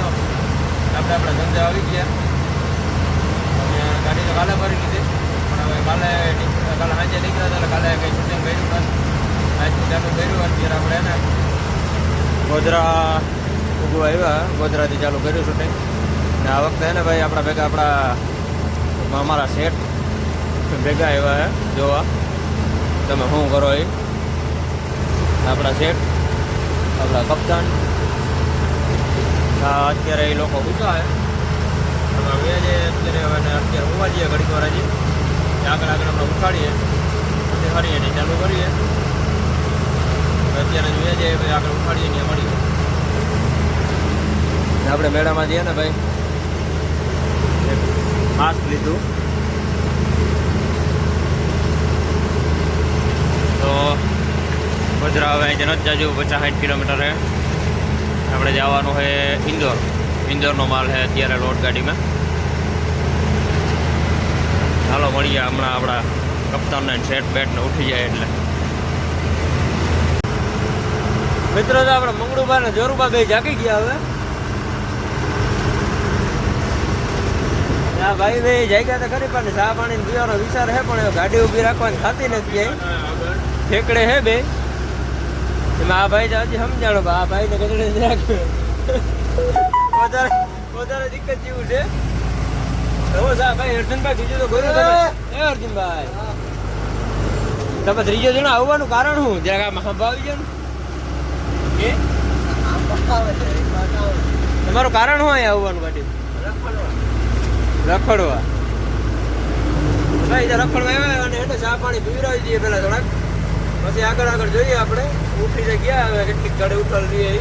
લીધો આપણે આપણા ધંધે આવી ગયા. અને ગાડી તો કાલે ભરી લીધી. પણ હવે કાલે કાલે સાંજે નીકળ્યા હતા કાલે કંઈ શૂટિંગ કર્યું બસ આજથી ચાલુ કર્યું અત્યારે આપણે એને. ગોધરા ઉગવા આવ્યા, ગોધરાથી ચાલુ કર્યું શૂટિંગ ને આ વખતે ને ભાઈ આપણા ભેગા, આપણા, અમારા શેઠ ભેગા આવ્યા હે, જોવા. તમે શું કરો એ આપણા શેઠ, આપણા કપ્તાન. અત્યારે એ લોકો ઊંચા છે. અમે અત્યારે હવે અત્યારે ઊભા જઈએ ઘડીક વાર હજી. આગળ આગળ આપણે ઉઠાડીએ. પછી ફરીએ ને ચાલુ કરીએ. અત્યારે જોઈએ છે ભાઈ આગળ ઉખાડીએ ને મળીએ. આપણે મેળામાં જઈએ ને ભાઈ. માસ્ક લીધું. તો ગોધરા હવે અહીંથી નથી જાજુ પચાસ સાઠ કિલોમીટર આપણે જવાનું છે ઇન્દોર. ઇન્દોરનો માલ છે અત્યારે લોડ ગાડીમાં. ચાલો મળીએ હમણાં આપણા કપ્તાનને સેટ બેટને ઉઠી જાય એટલે. મિત્રો, તો આપણે મંગળુબા ને જોરુબા બે જાગી ગયા હવે. હા ભાઈ ભાઈ જાગ્યા તો ખરી, પણ ચા પાણી પીવાનો વિચાર છે, પણ ગાડી ઊભી રાખવાની થતી નથી ઠેકડે હે બે. આ ભાઈ હજી સમજાણો આ ભાઈ ને ગજડે રાખ્યો વધારે વધારે દિક્કત જેવું છે. હવે સા ભાઈ અર્જુનભાઈ બીજું તો ગયું તમે. એ! અર્જુનભાઈ. તમે ત્રીજો જણા આવવાનું કારણ શું? જરાક આમ સંભાવી છે ને. તમારું કારણ શું અહીંયા આવવાનું ગાડી રખડવા. ભાઈ રખડવા આવ્યા અને એટલે ચા પાણી પીવડાવી દઈએ પેલા થોડાક. પછી આગળ આગળ જોઈએ આપણે. ઉઠી તો ગયા હવે કેટલીક ગાડી ઉતર લઈએ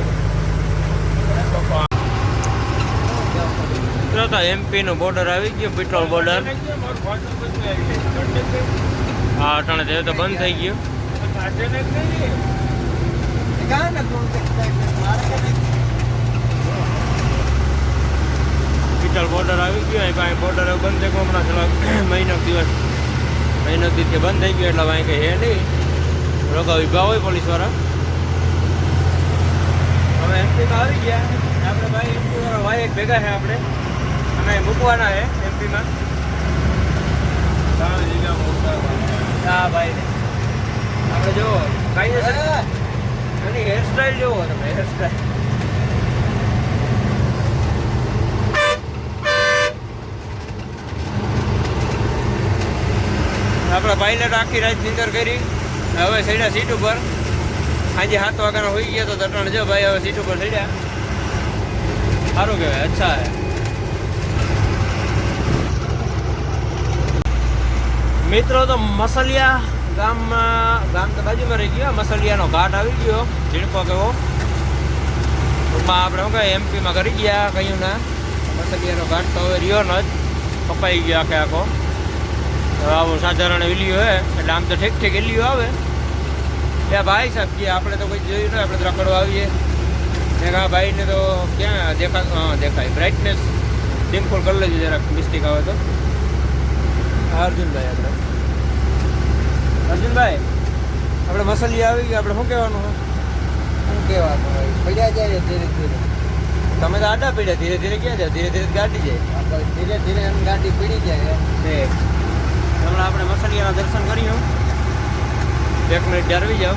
તો એમપી નું બોર્ડર આવી ગયું પેટ્રોલ બોર્ડર હા, અટાણે તે તો બંધ થઈ ગયું. પેટ્રોલ બોર્ડર આવી ગયું, અહીં બોર્ડર બંધ થઈ ગયું, હમણાં થોડા મહિનો દિવસ, મહિનો દિવસે બંધ થઈ ગયું, એટલે અહીં કંઈ હે નહીં. લોકો વિભાગ હોય પોલીસવાળા. હવે એમપીમાં આવી ગયા. આપણે ભાઈ એમપી વાળા ભાઈ એક ભેગા છે આપણે. અમે મૂકવાના છે એમપીમાં હા ભાઈ આપણે જો કાંઈ એની હેરસ્ટાઈલ જોવો તમે હેરસ્ટાઈલ આપણા ભાઈને આખી રાત નીંદર કરી. હવે સડ્યા સીટ ઉપર. સાંજે સાત વાગ્યાના હોઈ ગયા તો તટણ જો ભાઈ, હવે સીટ ઉપર સડ્યા સારું કહેવાય, અચ્છા મિત્રો તો મસલિયા ગામમાં, ગામ તો બાજુમાં રહી ગયો, મસલિયાનો ઘાટ આવી ગયો, ઝીણકો કેવો. ટૂંકમાં આપણે શું કહે એમપીમાં કરી ગયા કહ્યું ના મસલિયાનો ઘાટ તો હવે રહ્યો ન જ, કપાઈ ગયો આખે આખો. આવો સાધારણ વિલીયો હે, એટલે આમ તો ઠીક ઠીક વિલીયો આવે. એ ભાઈ સાહેબ કે આપણે તો કોઈ જોયું નહીં આપણે રખડવા આવીએ. મેં કહા ભાઈને તો ક્યાં દેખા હા દેખાય. બ્રાઇટનેસ ડિમ્પલ કરી લેજો જરાક મિસ્ટેક આવે તો. અર્જુનભાઈ આપણે. અર્જુનભાઈ આપણે મસલી આવી ગઈ આપણે શું કહેવાનું હોય શું કહેવાનું હોય? પડ્યા જાય ધીરે ધીરે. તમે તો આડા પડ્યા ધીરે ધીરે ક્યાં જાય? ધીરે ધીરે ગાડી જાય. આપણે ધીરે ધીરે એમ ગાડી પડી જાય તે હમણાં આપણે મસલિયાના દર્શન કર્યું. એક મિનિટ જાળવી જાઓ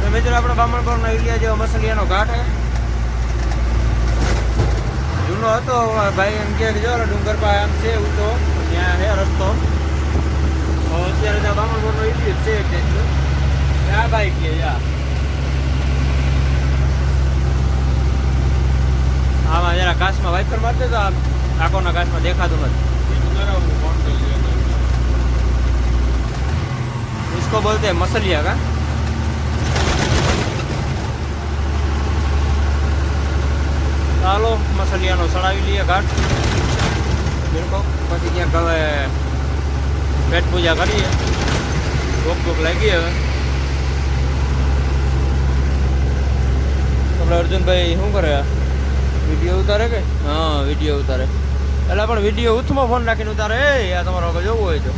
તો મિત્રો, આપણે બામણકોરના ઇલિયા જેવો મસલિયાનો ઘાટ હે જૂનો હતો ભાઈ એમ કે જો ડુંગર પાસે આમ છે ઉતો ત્યાં છે રસ્તો. અત્યારે ત્યાં બામણકોરનો ઇલિયો છે આ ભાઈ કે યા. આમાં જરા કાચમાં વાઇપર મારતો તો આંખોના કાચમાં દેખાતું નથી. इसको बोलते हैं मसलिया का ચાલો મસલિયાનો સડાવી લઈએ ઘાટ બિલકુલ પછી ક્યાંક હવે પેટ પૂજા કરીએ ભૂખ ભૂખ લાગી હવે આપણે અર્જુનભાઈ શું કરે વિડીયો ઉતારે કે હા વિડીયો ઉતારે એટલે પણ વિડીયો ઉથમાં ફોન રાખીને ઉતારે એ આ તમારો વગર જોવું હોય તો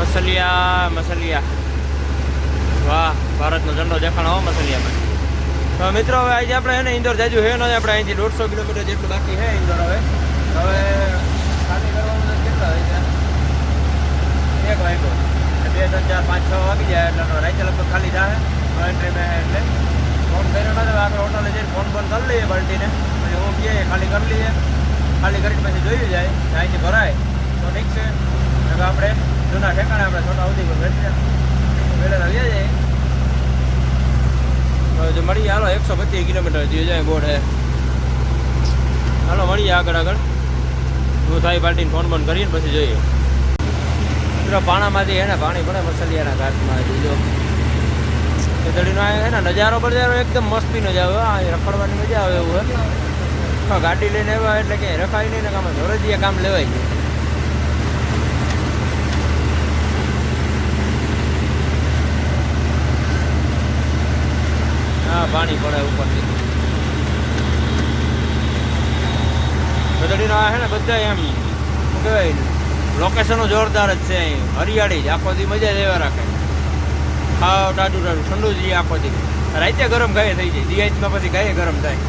મસલિયા મસલિયા વાહ, ભારતનો ઝંડો દેખાણો, હો મસલિયામાં તો મિત્રો, હવે આજે આપણે, હે ને, ઇન્દોર જાજુ હે ને આપણે અહીંથી દોઢસો કિલોમીટર જેટલું બાકી છે ઇન્દોર હવે. હવે ખાલી કરવાનું તો કેટલા હોય છે એક વાગ્યો. બે, ત્રણ, ચાર, પાંચ, છ વાગી જાય એટલે તો રાતે લગભગ ખાલી જાય એન્ટ્રી મેં એટલે ફોન કર્યો નથી આપણે હોટલે જઈને ફોન બંધ કરી લઈએ બાલ્ટીને. પછી હું કહીએ ખાલી કરી લઈએ. ખાલી કરીને પછી જોયું જાય. કે અહીંથી ભરાય. તો ઠીક છે. નકર આપણે જૂના ઠેકાણે આપણે છોટા સુધી બેઠ્યા પહેલાં આવ્યા જાય જો મળીએ. હાલો, એકસો પચીસ કિલોમીટર જે જાય બોર્ડ. હે હાલો, મળીએ આગળ આગળ. હું થાય પાર્ટીને ફોન બોન કરીને પછી જોઈએ. મિત્રો, પાણામાંથી એને પાણી પડે, મસલિયાના ઘાટમાં જો. ખીચડીનો આ છે ને નજારો બજારો એકદમ મસ્તીનો જ આવે આ રખડવાની મજા આવે એવું ગાડી લઈને આવ્યા એટલે કે રખાય નહીં ને કામ ધોરજીએ કામ લેવાય. છે હા, પાણી પડે ઉપરથી. ગધડીનો આ છે ને બધા એમ, શું કહેવાય લોકેશનો જોરદાર જ છે અહીં. હરિયાળી જ, આખો દી મજા લેવા રાખે. ખાવ ટાટું ટાટું ઠંડુ જ રહે આખો દી. રાતે ગરમ ગાય થઈ જાય દિયાજમાં પછી ગાય ગરમ થાય.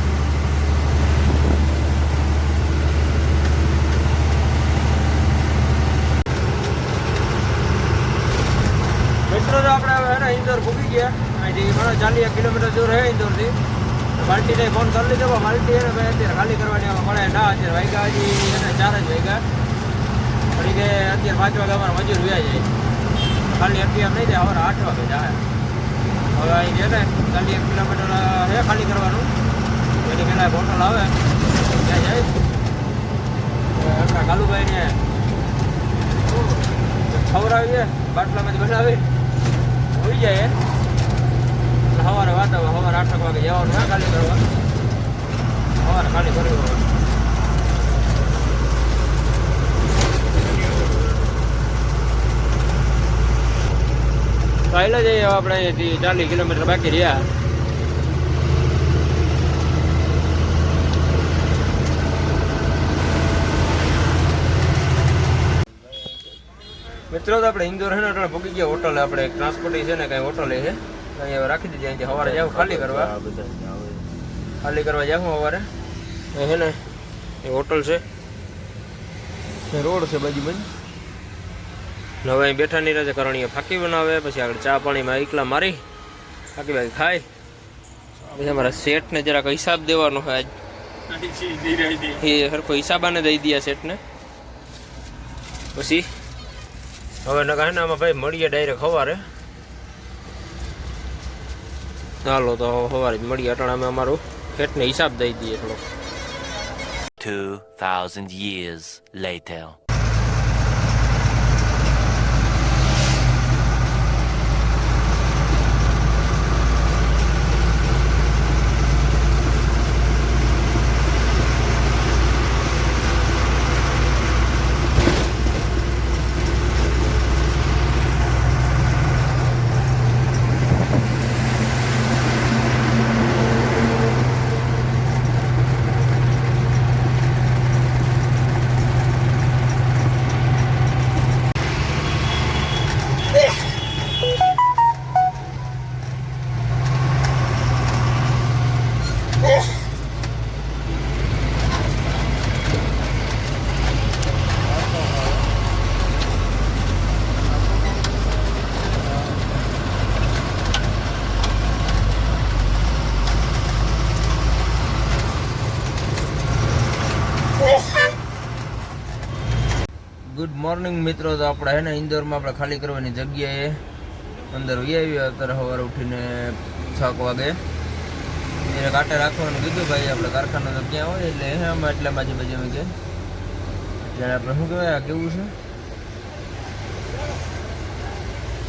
મિત્રો આપણે ઇન્દોર ભૂગી ગયા. અહીંથી ઘણો ચાલીસ કિલોમીટર દૂર હે ઇન્દોરથી. માલ્ટીને ફોન કરી લીધો માલ્ટી એને અત્યારે ખાલી કરવાની હવે મળે ના, અત્યારે વાગ્યા હજી એને ચાર જ વાગ્યા. ફરી કે અત્યારે પાંચ વાગે અમારા મજૂર વ્યા જાય. ખાલી એમ એમ નહીં જાય હવે આઠ વાગે જાય. હવે અહીં છે ને, ચાલીસ એક કિલોમીટર છે ખાલી કરવાનું. એની પહેલાં હોટલ આવે, ત્યાં જાય. આપણા કાલુભાઈને ખવડાવીએ, બાટલામાંથી બનાવી જાય સવારે વાત સવારે આઠ વાગે જવાનું હોય ખાલી કરવા. સવારે ખાલી કરી હોય તો જઈએ આપણે અહીંયાથી ચાલીસ કિલોમીટર બાકી રહ્યા. મિત્રો તો આપણે ઇન્દોર છે ને એટલે ભૂગી ગયા હોટલ. આપણે ટ્રાન્સપોર્ટ છે ને કઈ હોટલે છે. અહીંયા હવે રાખી દીધી અહીંથી સવારે જાવ ખાલી કરવા. ખાલી કરવા જાવ સવારે. એ છે ને એ હોટલ છે. રોડ છે બાજુ બાજુ હવે અહીં બેઠા નહીં રહે કરણીએ ફાકી બનાવે પછી આગળ ચા પાણીમાં એકલા મારી. ફાકી બાકી ખાય. પછી અમારા શેઠને જરાક હિસાબ દેવાનો હોય આજ. એ સરખો હિસાબાને દઈ દયા શેઠને. પછી હવે નકા ને આમાં ભાઈ મળીએ ડાયરેક્ટ સવારે. ચાલો તો સવારે મળીએ. અટાણે અમે અમારું શેઠને હિસાબ દઈ દઈએ થોડો 2,000 years later. ગુડ મોર્નિંગ મિત્રો, તો આપણે હે ને ઇન્દોરમાં આપણે ખાલી કરવાની જગ્યાએ અંદર વી આવ્યા અત્યારે સવારે ઉઠીને છ વાગે. એને કાંટે રાખવાનું કીધું ભાઈ, આપણે કારખાનો તો ક્યાં હોય એટલે હે આમાં એટલામાં જ બાજુ અમે કે ત્યારે આપણે શું કહેવાય, આ કેવું છે?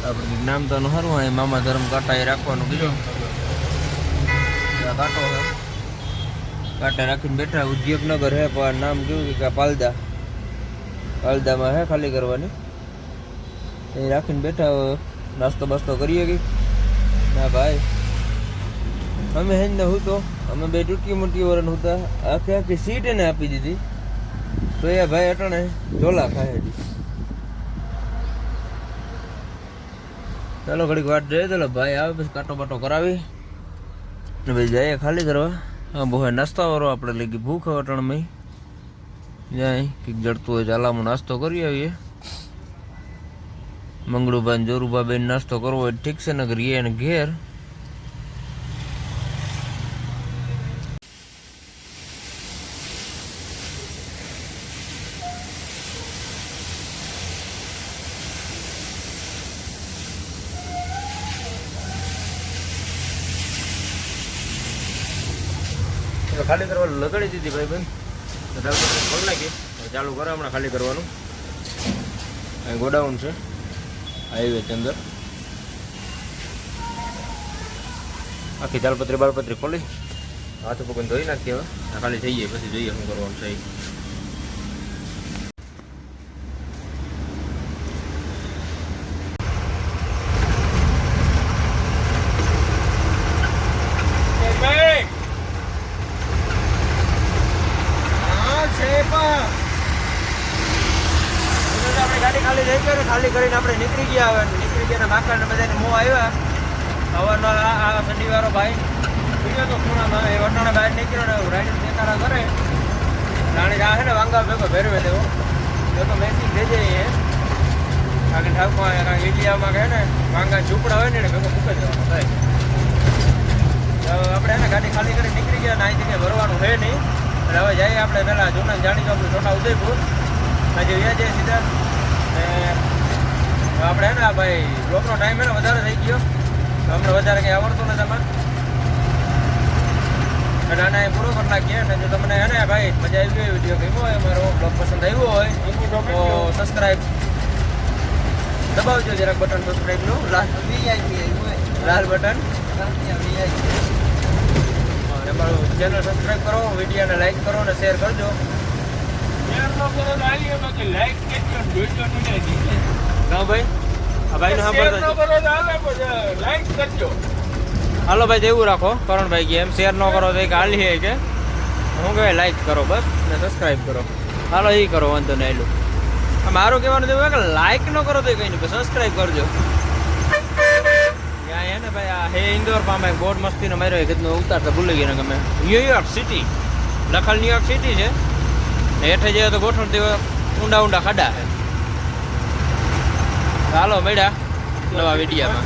આપણે નામ તો સારું હોય, મામા ધર્મ કાંટા એ રાખવાનું કીધું. કાંટો છે. કાંટા રાખીને બેઠા, ઉદ્યોગનગર હે, પણ નામ કેવું કે પાલદા. પાલદામાં હે ખાલી કરવાની. એ રાખીને બેઠા નાસ્તો બાસ્તો કરીએ કે? ના ભાઈ. અમે હેંને હું તો અમે બે ટૂટકી મોટી વરણ હતા. આખી આખી સીટ એને આપી દીધી. તો એ ભાઈ અટાણે ઝોલા ખાય હતી. ચાલો, ઘડીક વાત જોઈએ. ચાલો, ભાઈ આવે પછી કાંટો બાટો કરાવી. ને ભાઈ જઈએ ખાલી કરવા. હા, બહુ નાસ્તા વાળો આપણે લઈ ગઈ ભૂખ અટાણમાં જાય, કંઈક જડતું હોય ચાલામાં નાસ્તો કરી આવીએ. મંગળુભાઈ જોરુભાઈ નાસ્તો કરવો હોય ઠીક છે ને કરીએ એને ઘેર. તો ખાલી કરવાનું, લગાડી દીધી ભાઈ બેન તો આપણે ખોલી ચાલુ કરો હમણાં ખાલી કરવાનું. અહીં ગોડાઉન છે હાઈવે છે અંદર. આખી ચાલપત્રી બાળપત્રી ખોલી. હાથ પકડીને ધોઈ નાખીએ હવે. ખાલી જઈએ પછી જોઈએ શું કરવાનું છે ઈ. આપણે ગાડી ખાલી થઈ ગઈ ને ખાલી કરીને આપણે નીકળી ગયા હવે નીકળી ગયા ને માકડ ને બધાને મોં આવ્યા સવારનો આ આ શનિવારો ભાઈ બીજો તો ખૂણામાં એ વટાણે બહાર નીકળ્યો કરે. રાણી છે ને વાંગા ભેગો ભેરવે દેવો. તો મેસી જાય એ. કારણ ઠાકમાં ઇન્ડિયામાં કહે ને, વાંગા ઝૂંપડા હોય ને એને ભેગો મૂકી દેવાનો આપણે એને ગાડી ખાલી કરી નીકળી ગયા ને અહીંથી ભરવાનું છે નહીં. એટલે હવે જઈએ આપણે પહેલાં જૂના જાણીતો આપણું છોટા ઉદયપુર. આજે વ્યા જઈએ સીધા. આપણે હે ને ભાઈ બ્લોકનો ટાઈમ હે વધારે થઈ ગયો. અમને વધારે કંઈ આવડતું નથી એમાં એટલે આને પૂરો કરી નાખીએ અને જો તમને હે ને ભાઈ મજા આવી હોય વીડિયો ગમ્યો હોય અમારો બ્લોગ પસંદ આવ્યો હોય તો સબસ્ક્રાઈબ દબાવજો જરાક બટન સબસ્ક્રાઈબનું લાલ. લાલ બટન. અને મારું ચેનલ સબસ્ક્રાઈબ કરો વિડીયોને લાઈક કરો અને શેર કરજો. હા ભાઈ આ ભાઈને સાંભળતા હાલો ભાઈ એવું રાખો. કરણભાઈ કે એમ શેર ન કરો તો એક હાલી કે? હું કહેવાય લાઈક કરો બસ ને સબસ્ક્રાઈબ કરો. હાલો એ કરો, વાંધો નહીં આયલું આ મારું કહેવાનું એવું કે લાઈક ન કરો તો કંઈ નહીં સબસ્ક્રાઈબ કરજો. ત્યાં હે ને ભાઈ, આ હે ઇન્દોર પામે બોર્ડ મસ્તીનો માર્યો કીધું ઉતારતા ભૂલી ગયા તમે. ન્યુયોર્ક સિટી લખલ ન્યુયોર્ક સિટી છે. હેઠે જઈએ તો ગોઠવણ દેવા ઊંડા ઊંડા ખાડા છે. હાલો મેડા નવા વિડીયામાં.